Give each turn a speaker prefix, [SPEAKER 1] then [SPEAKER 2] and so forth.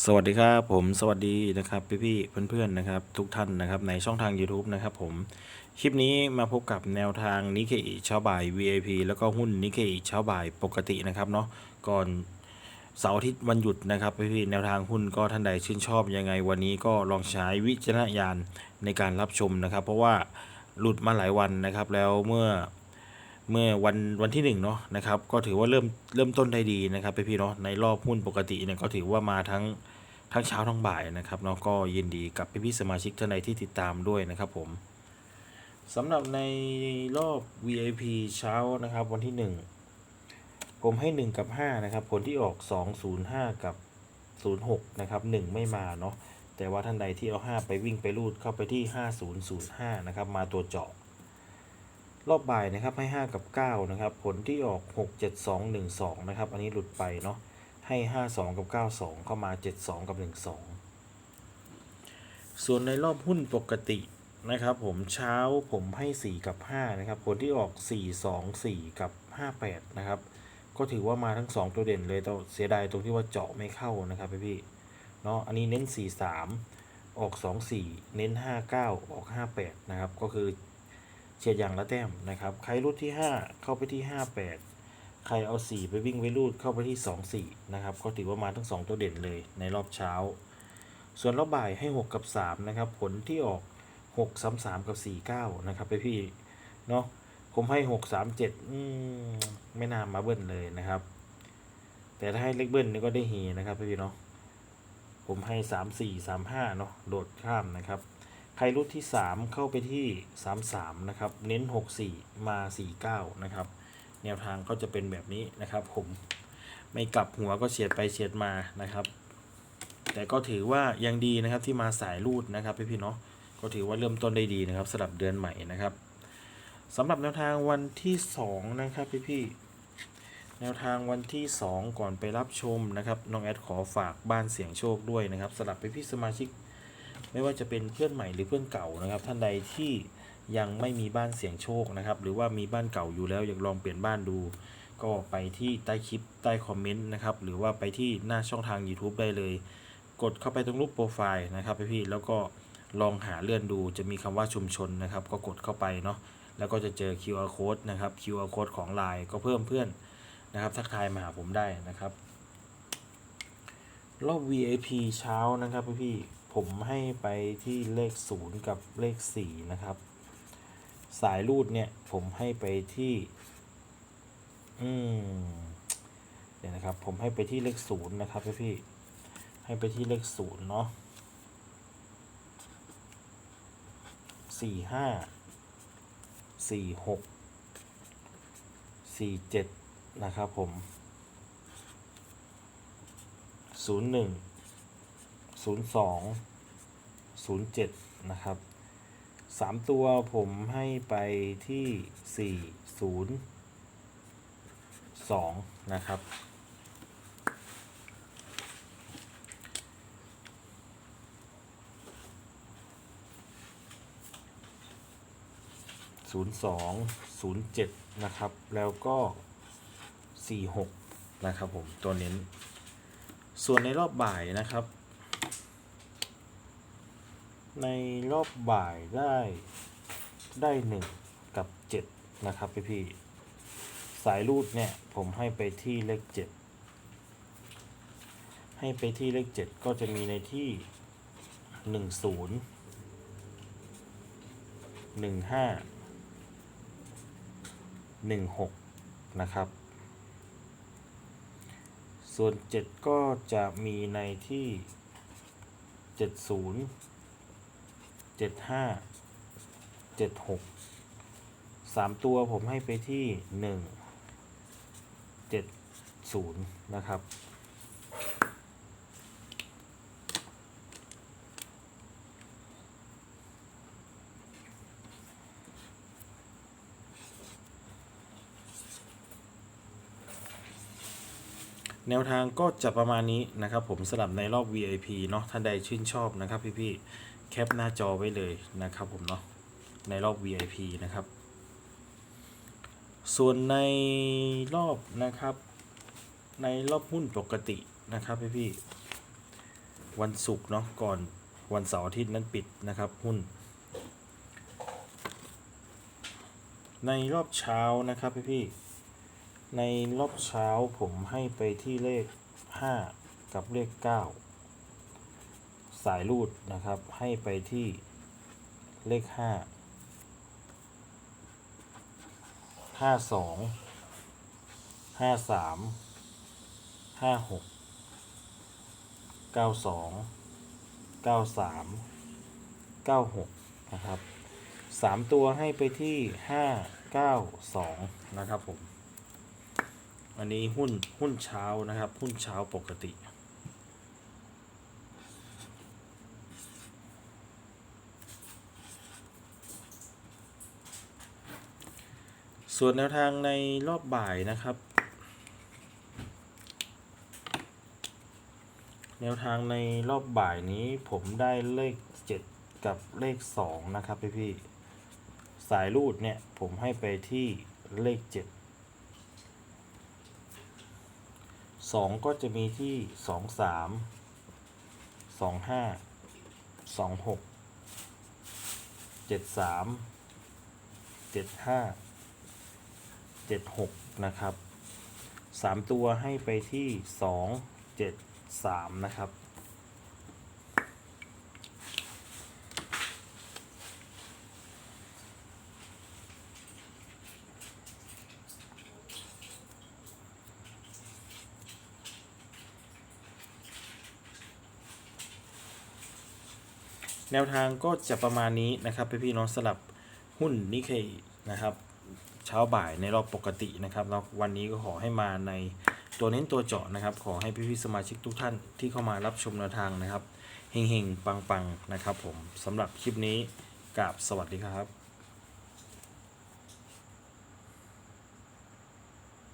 [SPEAKER 1] สวัสดีครับผมสวัสดีนะครับพี่พี่ๆเพื่อนๆนะครับ ทุกท่านนะครับในช่องทาง YouTube นะครับผมคลิปนี้มาพบกับแนวทางนิเคอิเช้าบ่าย VIP แล้วก็หุ้นนิเคอิเช้าบ่ายปกตินะครับเนาะก่อนเสาร์อาทิตย์วันหยุดนะครับพี่พี่ๆแนวทางหุ้นก็ท่านใดชื่นชอบยังไงวันนี้ก็ลองใช้วิจารณญาณในการรับชมนะครับ เพราะว่าหลุดมาหลายวันนะครับแล้วเมื่อ เมื่อวันวันที่หนึ่งเนาะนะครับ ก็ถือว่าเริ่มเริ่มต้นได้ดีนะครับพี่พี่เนาะในรอบหุ้นปกติเนี่ยก็ถือว่ามาทั้งทั้งเช้าทั้งบ่ายนะครับเนาะก็ยินดีกับพี่พี่สมาชิกท่านใดที่ติดตามด้วยนะครับผมสำหรับในรอบ VIP เช้านะครับ วันที่หนึ่งผมให้ 1 กับ 5 นะครับ ผลที่ออก 205 กับ 06 นะครับ 1 ไม่มาเนาะแต่ว่าท่านใดที่เอา 5 ไปวิ่งไปรูดเข้าไปที่ 5005 นะครับ มาตัวเจาะ รอบบ่ายนะครับให้ 5 กับ 9 นะครับ ผลที่ออก 6 7 2 1 2 นะครับ อันนี้หลุดไปเนาะให้ 5 2 กับ 9 2 เข้ามา 7 2 กับ 1 2 ส่วนในรอบหุ้นปกตินะครับ ผมเช้าผมให้ 4 กับ 5 นะครับ ผลที่ออก 4 2 4 กับ 58 นะครับ ก็ถือว่ามาทั้ง 2 ตัวเด่นเลยแต่เสียดายตรงที่ว่าเจาะไม่เข้านะครับพี่ๆเนาะอันนี้เน้น 4 3 ออก 2 4 เน้น 5 9 ออก 58 นะครับ ก็คือ เฉียดอย่างละแต้มนะครับ ใครรูดที่ 5 เข้าไปที่ 58 ใครเอา 4 ไปวิ่งไปรูดเข้าไปที่ 2 4 นะครับ ก็ถือว่ามาทั้ง 2 ตัวเด่นเลยในรอบเช้า ส่วนรอบบ่ายให้ 6 กับ 3 นะครับ ผลที่ออก 6 3 3 กับ 4 9 นะครับไปพี่ เนาะผมให้ 6 3 7 อืม ไม่น่ามาเบิ้ลเลยนะครับ แต่ถ้าให้เล็กเบิ้ลนี่ก็ได้เฮนะครับพี่เนาะผมให้ 3 4 3 5 เนาะโดดข้ามนะครับ ใครรุ่นที่ 3 เข้าไปที่ 33 นะครับ เน้น 64 มา 49 นะครับ แนวทางก็จะเป็นแบบนี้นะครับผมไม่กลับหัวก็เฉียดไปเฉียดมานะครับ แต่ก็ถือว่ายังดีนะครับที่มาสายรูดนะครับพี่พี่เนาะก็ถือว่าเริ่มต้นได้ดีนะครับสำหรับเดือนใหม่นะครับสำหรับแนวทางวันที่ 2 นะครับพี่พี่แนวทางวันที่ 2 ก่อนไปรับชมนะครับน้องแอดขอฝากบ้านเสียงโชคด้วยนะครับสำหรับพี่พี่สมาชิก ไม่ว่าจะเป็นเพื่อนใหม่หรือเพื่อนเก่านะครับ ท่านใดที่ยังไม่มีบ้านเสียงโชคนะครับ หรือว่ามีบ้านเก่าอยู่แล้วอยากลองเปลี่ยนบ้านดู ก็ไปที่ใต้คลิปใต้คอมเมนต์นะครับ หรือว่าไปที่หน้าช่องทาง YouTube ได้เลย กดเข้าไปตรงรูปโปรไฟล์นะครับพี่แล้วก็ลองหาเลื่อนดูจะมีคำว่าชุมชนนะครับ ก็กดเข้าไปเนาะแล้วก็จะเจอ QR code นะครับ QR code ของ Line ก็เพิ่มเพื่อนนะครับทักทายมาหาผมได้นะครับ รอบ VIP เช้านะครับพี่ ผมให้ไปที่เลข 0 กับเลข 4 นะครับ สายรูดเนี่ยผมให้ไปที่ อืมเดี๋ยวนะครับ ผมให้ไปที่เลข 0 นะครับพี่ๆให้ไปที่เลข 0 เนาะสี่ห้าสี่หกสี่เจ็ดนะครับผมศูนย์หนึ่ง ศูนย์สองศูนย์เจ็ดนะครับสามตัวผมให้ไปที่สี่ศูนย์สองนะครับศูนย์สองศูนย์เจ็ดนะครับ แล้วก็สี่หกนะครับผม ตัวเน้น ส่วนในรอบบ่ายนะครับ ในรอบบ่ายได้ได้หนึ่งกับเจ็ดนะครับพี่พี่สายรูดเนี่ยผมให้ไปที่เลขเจ็ดให้ไปที่เลขเจ็ดก็จะมีในที่หนึ่งศูนย์หนึ่งห้าหนึ่งหกนะครับ ส่วน7ก็จะมีในที่เจ็ดศูนย์ 70 75 76 3ตัวผมให้ไปที่1 70นะครับ แนวทางก็จะประมาณนี้นะครับผมสลับในรอบ VIP เนาะท่านใดชื่นชอบนะครับพี่ๆ แคปหน้าจอไว้เลยนะครับผมเนาะในรอบ VIP นะครับ ส่วนในรอบนะครับ ในรอบหุ้นปกตินะครับพี่พี่วันศุกร์เนาะก่อนวันเสาร์อาทิตย์นั้นปิดนะครับหุ้น ในรอบเช้านะครับพี่พี่ในรอบเช้าผมให้ไปที่เลข 5 กับเลข 9 สายรูดนะครับ ให้ไปที่เลข 5 52 53 56 92 93 96 นะครับสามตัวให้ไปที่ห้าเก้าสองนะครับผม อันนี้หุ้นหุ้นเช้านะครับ หุ้นเช้าปกติ ส่วนแนวทางในรอบบ่ายนะครับ แนวทางในรอบบ่ายนี้ผมได้เลข 7 กับเลข 2 นะครับพี่พี่ๆสายรูดเนี่ย ผมให้ไปที่เลข 7 2 ก็จะมีที่ 2 3 2 5 2 6 7 3 7 5 7 6นะครับ3ตัวให้ไปที่2 7 3นะครับแนวทางก็จะประมาณนี้นะครับพี่พี่น้องสลับหุ้นนิเคนะครับ ช้าบ่ายในรอบปกตินะครับแล้ววันนี้ก็ขอให้มาในตัวเน้นตัวเจาะนะครับ ขอให้พี่พี่ๆสมาชิกทุกท่านที่เข้ามารับชมแนวทางนะครับเฮงๆปังๆนะครับผมสำหรับคลิปนี้กราบสวัสดีครับ